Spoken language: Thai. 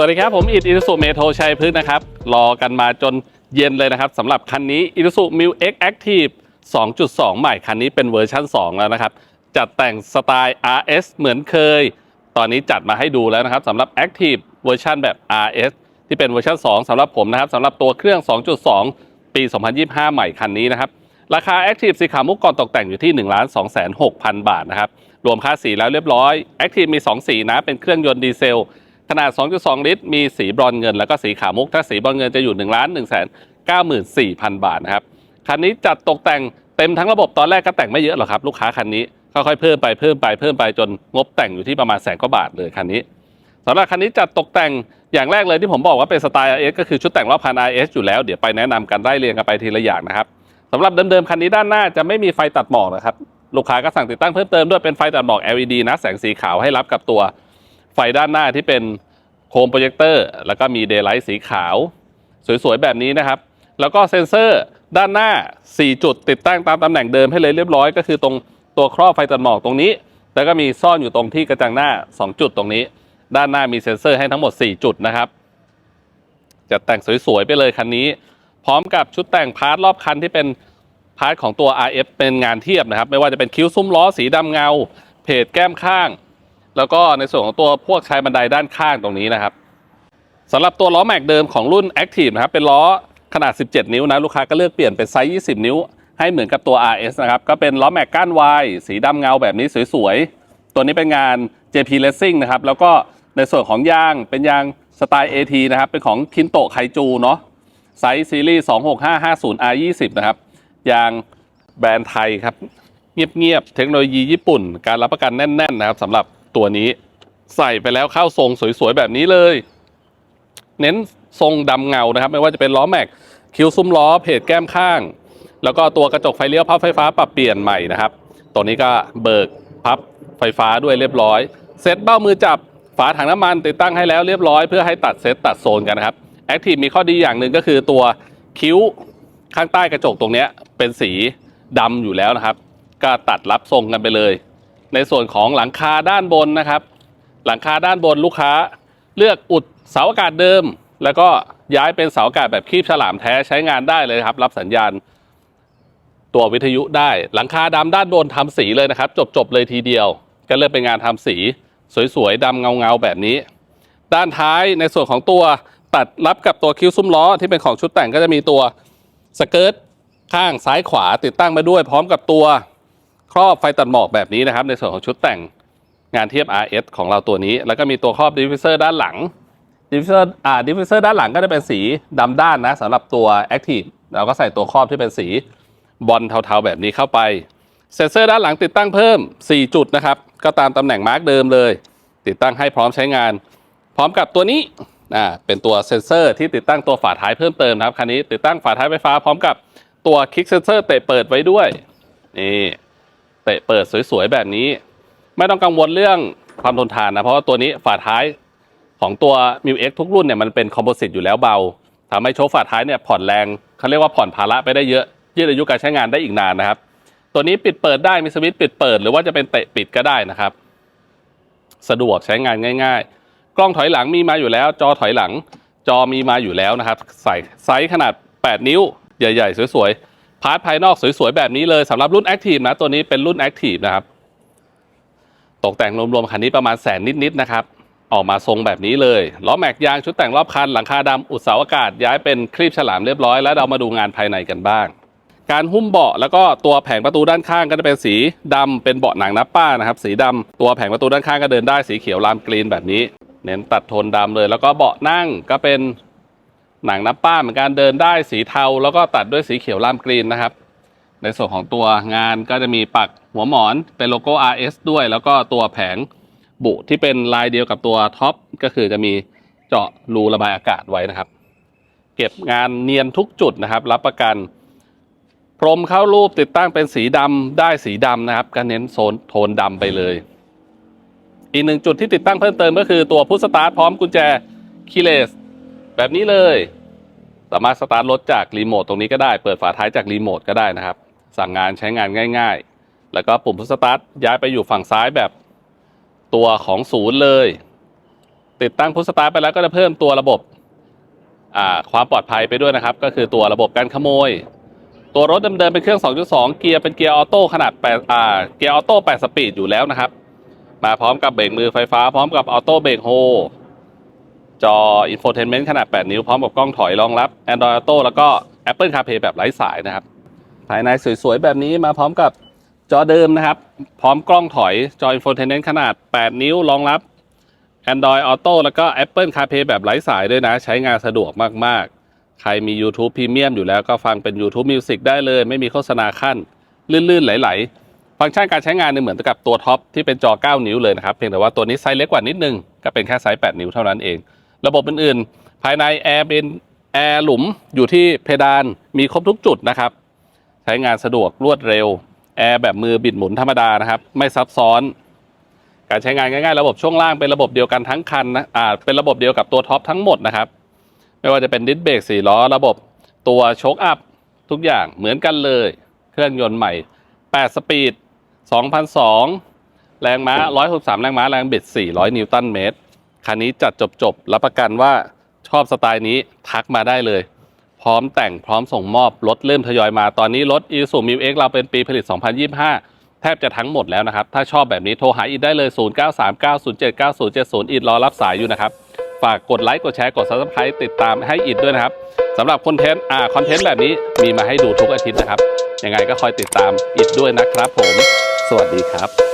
วัสดีครับผมอิดอิ s สุเมโทชัยพฤกษ์นะครับ รอกันมาจนเย็นเลยนะครับสำหรับคันนี้อิ s สุมิวเอ็กแอคทีฟ2.2 ใหม่คันนี้เป็นเวอร์ชัน2 แล้วนะครับ จัดแต่งสไตล์ RS เหมือนเคย ตอนนี้จัดมาให้ดูแล้วนะครับสำหรับ Active เวอร์ชันแบบ RS ที่เป็นเวอร์ชัน 2สำหรับผมนะครับสำหรับตัวเครื่อง 2.2 ปี 2025 ใหม่คันนี้นะครับ ราคา Active สีขาวมุกก่อนตกแต่งอยู่ที่ 1 2 6 0 0 0 บาทนะครับ รวมค่าสีแล้วเรียบร้อย Active มี 2 สีนะ เป็นเครื่องยนต์ดีเซล ขนาด 2.2 ลิตร มีสีบรอนเงิน แล้วก็สีขาวมุก ถ้าสีบรอนเงินจะอยู่ 1 1 9 4 0 0 0 บาทนะครับ คันนี้จัดตกแต่งเต็มทั้งระบบตอนแรกก็แต่งไม่เยอะหรอกครับ ลูกค้าคันนี้ค่อยๆเพิ่มไปเพิ่มไปเพิ่มไปจนงบแต่งอยู่ที่ประมาณแสนกว่าบาทเลยคันนี้สำหรับคันนี้จัดตกแต่งอย่างแรกเลยที่ผมบอกว่าเป็นสไตล์ RS ก็คือชุดแต่งรอบคัน RS อยู่แล้วเดี๋ยวไปแนะนำกันได้เรียงกันไปทีละอย่างนะครับสำหรับเดิมๆคันนี้ด้านหน้าจะไม่มีไฟตัดหมอกนะครับลูกค้าก็สั่งติดตั้งเพิ่มเติมด้วยเป็นไฟตัดหมอก LED นะแสงสีขาวให้รับกับตัว ไฟด้านหน้าที่เป็นโคมโปรเจคเตอร์แล้วก็มีเดย์ไลท์สีขาว สวยๆ แบบนี้นะครับ แล้วก็เซ็นเซอร์ด้านหน้า 4 จุดติดตั้งตามตำแหน่งเดิมให้เลยเรียบร้อย ก็คือตรงตัวครอบไฟตัดหมอกตรงนี้ แล้วก็มีซ่อนอยู่ตรงที่กระจังหน้า 2 จุดตรงนี้ ด้านหน้ามีเซ็นเซอร์ให้ทั้งหมด 4 จุดนะครับจะแต่งสวยๆ ไปเลยคันนี้ พร้อมกับชุดแต่งพาร์ทรอบคันที่เป็นพาร์ทของตัว RF เป็นงานเทียบนะครับ ไม่ว่าจะเป็นคิ้วซุ้มล้อสีดำเงา เพจแก้มข้าง แล้วก็ในส่วนของตัวพวกชายบันไดด้านข้างตรงนี้นะครับสำหรับตัวล้อแม็กเดิมของรุ่น Active นะครับเป็นล้อขนาด 17 นิ้วนะลูกค้าก็เลือกเปลี่ยนเป็นไซส์ 20 นิ้ว ให้เหมือนกับตัว RS นะครับก็เป็นล้อแม็กก้านวายสีดำเงาแบบนี้สวยๆ ตัวนี้เป็นงาน JP Racing นะครับแล้วก็ในส่วนของยางเป็นยางสไตล์ AT นะครับเป็นของคินโตไคจูเนาะไซส์ซีรีส์ 26550 R20 นะครับยางแบรนด์ไทยครับเงียบๆเทคโนโลยีญี่ปุ่น การรับประกันแน่นๆนะครับสำหรับ ตัวนี้ใส่ไปแล้วเข้าทรงสวยๆแบบนี้เลย เน้นทรงดำเงานะครับ ไม่ว่าจะเป็นล้อแม็กคิ้วซุ้มล้อเพจแก้มข้าง แล้วก็ตัวกระจกไฟเลี้ยวพับไฟฟ้าปรับเปลี่ยนใหม่นะครับ ตัวนี้ก็เบิกพับไฟฟ้าด้วยเรียบร้อยเซตเบ้ามือจับฝาถังน้ำมันติดตั้งให้แล้วเรียบร้อยเพื่อให้ตัดเซตตัดโซนกันนะครับแอคทีฟมีข้อดีอย่างหนึ่งก็คือตัวคิ้วข้างใต้กระจกตรงนี้เป็นสีดำอยู่แล้วนะครับ ก็ตัดรับทรงกันไปเลย ในส่วนของหลังคาด้านบนนะครับ หลังคาด้านบนลูกค้า เลือกอุดเสาอากาศเดิม แล้วก็ย้ายเป็นเสาอากาศแบบคีบฉลามแท้ใช้งานได้เลยครับ รับสัญญาณ ตัววิทยุได้ หลังคาดำด้านบนทำสีเลยนะครับ จบๆเลยทีเดียว ก็เลือกเป็นงานทำสี สวยๆดำเงาๆแบบนี้ ด้านท้ายในส่วนของตัวตัดรับกับตัวคิ้วซุ้มล้อที่เป็นของชุดแต่งก็จะมีตัวสเกิร์ตข้างซ้ายขวาติดตั้งมาด้วย พร้อมกับตัว ครอบไฟตัดหมอกแบบนี้นะครับ ในส่วนของชุดแต่งงานเทียบ RS ของเราตัวนี้ แล้วก็มีตัวครอบดิฟฟิวเซอร์ด้านหลังดิฟฟิวเซอร์อ่าดิฟฟิวเซอร์ด้านหลังก็จะเป็นสีดำด้านนะสำหรับตัว Active เราก็ใส่ตัวครอบที่เป็นสีบอลเทาๆแบบนี้เข้าไป เซ็นเซอร์ด้านหลังติดตั้งเพิ่ม 4 จุดนะครับ ก็ตามตำแหน่งมาร์กเดิมเลย ติดตั้งให้พร้อมใช้งาน พร้อมกับตัวนี้อ่าเป็นตัวเซ็นเซอร์ที่ติดตั้งตัวฝาท้ายเพิ่มเติมนะครับคันนี้ติดตั้งฝาท้ายไฟฟ้าพร้อมกับตัวคลิกเซนเซอร์เตะเปิดไว้ด้วยนี่ เตะเปิดสวยๆแบบนี้ ไม่ต้องกังวลเรื่องความทนทานนะเพราะว่าตัวนี้ฝาท้ายของตัว m ิว X ทุกรุ่นเนี่ยมันเป็นคอมโพสิตอยู่แล้วเบาทำให้โชว์ฝาท้ายเนี่ยผ่อนแรงเขาเรียกว่าผ่อนภาระไปได้เยอะ ยืดอายุการใช้งานได้อีกนานนะครับ ตัวนี้ปิดเปิดได้มีสวิตช์ปิดเปิดหรือว่าจะเป็นเตะปิดก็ได้นะครับ สะดวกใช้งานง่าย ๆ กล้องถอยหลังมีมาอยู่แล้ว จอถอยหลังจอมีมาอยู่แล้วนะครับ ใส่ไซส์ขนาด 8 นิ้วใหญ่ ๆ สวยๆ พาร์ทภายนอกสวยๆ แบบนี้เลยสำหรับรุ่น Active นะ ตัวนี้เป็นรุ่น Active นะครับ ตกแต่งรวมๆ คันนี้ประมาณแสนนิดๆ นะครับ ออกมาทรงแบบนี้เลยล้อแม็กยางชุดแต่งรอบคัน หลังคาดำอุดเสาอากาศย้ายเป็นครีบฉลามเรียบร้อย แล้วเรามาดูงานภายในกันบ้าง การหุ้มเบาะแล้วก็ตัวแผงประตูด้านข้างก็จะเป็นสีดำเป็นเบาะหนังนับป้านะครับ สีดำตัวแผงประตูด้านข้างก็เดินได้สีเขียวลามกรีนแบบนี้ เน้นตัดโทนดำเลย แล้วก็เบาะนั่งก็เป็น หนังนับป้าเหมือนกันเดินได้สีเทา แล้วก็ตัดด้วยสีเขียวลามกรีนนะครับ ในส่วนของตัวงานก็จะมีปักหัวหมอนเป็นโลโก้ RS ด้วย แล้วก็ตัวแผงบุที่เป็นลายเดียวกับตัวท็อปก็คือจะมีเจาะรูระบายอากาศไว้นะครับ เก็บงานเนียนทุกจุดนะครับ รับประกัน พรมเข้ารูปติดตั้งเป็นสีดำได้สีดำนะครับก็เน้นโซนโทนดำไปเลย อีกหนึ่งจุดที่ติดตั้งเพิ่มเติมก็คือตัวพุทสตาร์ทพร้อมกุญแจคีเลส แบบนี้เลย สามารถสตาร์ทรถจากรีโมทตรงนี้ก็ได้ เปิดฝาท้ายจากรีโมทก็ได้นะครับ สั่งงานใช้งานง่าย ๆ แล้วก็ปุ่มพุทสตาร์ทย้ายไปอยู่ฝั่งซ้ายแบบตัวของศูนย์เลย ติดตั้งพุทสตาร์ทไปแล้วก็จะเพิ่มตัวระบบความปลอดภัยไปด้วยนะครับ ก็คือตัวระบบการขโมย ตัวรถเดิมๆเป็นเครื่อง 2.2 เกียร์เป็นเกียร์ออโต้ขนาด8อ่าเกียร์ออโต้8สปีดอยู่แล้วนะครับ มาพร้อมกับเบรกมือไฟฟ้าพร้อมกับออโต้เบรกโฮ จออินโฟเทนเมนต์ขนาด 8 นิ้ว พร้อมกับกล้องถอยรองรับ Android Auto แล้วก็ Apple CarPlay แบบไร้สายนะครับ ภายในสวยๆ แบบนี้มาพร้อมกับจอเดิมนะครับ พร้อมกล้องถอยจออินโฟเทนเมนต์ขนาด 8 นิ้วรองรับ Android Auto แล้วก็ Apple CarPlay แบบไร้สายด้วยนะ ใช้งานสะดวกมากๆ ใครมี YouTube Premium อยู่แล้วก็ฟังเป็น YouTube Music ได้เลย ไม่มีโฆษณาขั้น ลื่นๆ ไหลๆฟังก์ชันการใช้งานเนี่ยเหมือนกับตัวท็อปที่เป็นจอ 9 นิ้วเลยนะครับ เพียงแต่ว่าตัวนี้ไซส์เล็กกว่านิดนึง ก็เป็นแค่ไซส์ 8 นิ้วเท่านั้นเอง ระบบอื่นๆ ภายในแอร์เป็นแอร์หลุมอยู่ที่เพดานมีครบทุกจุดนะครับ ใช้งานสะดวกรวดเร็ว แอร์แบบมือบิดหมุนธรรมดานะครับ ไม่ซับซ้อน การใช้งานง่ายๆ ระบบช่วงล่างเป็นระบบเดียวกันทั้งคันนะอ่าเป็นระบบเดียวกับตัวท็อปทั้งหมดนะครับ ไม่ว่าจะเป็นดิสเบรกสี่ล้อ ระบบตัวโชคอัพทุกอย่างเหมือนกันเลย เครื่องยนต์ใหม่ 8 สปีด 2,002 แรงม้า 163 แรงม้า แรงบิด 400 นิวตันเมตร คันนี้จัดจบๆรับประกันว่าชอบสไตล์นี้ทักมาได้เลย พร้อมแต่งพร้อมส่งมอบรถเริ่มทยอยมาตอนนี้รถ i s u m i x เราเป็นปีผลิต 2025 แทบจะทั้งหมดแล้วนะครับ ถ้าชอบแบบนี้โทรหาอิดได้เลย 0939079070อิดรอรับสายอยู่นะครับ ฝากกดไลค์กดแชร์กด subscribe ติดตามให้อิดด้วยนะครับสำหรับคอนเทนต์อ่าคอนเทนต์แบบนี้มีมาให้ดูทุกอาทิตย์นะครับยังไงก็คอยติดตามอิดด้วยนะครับผม สวัสดีครับ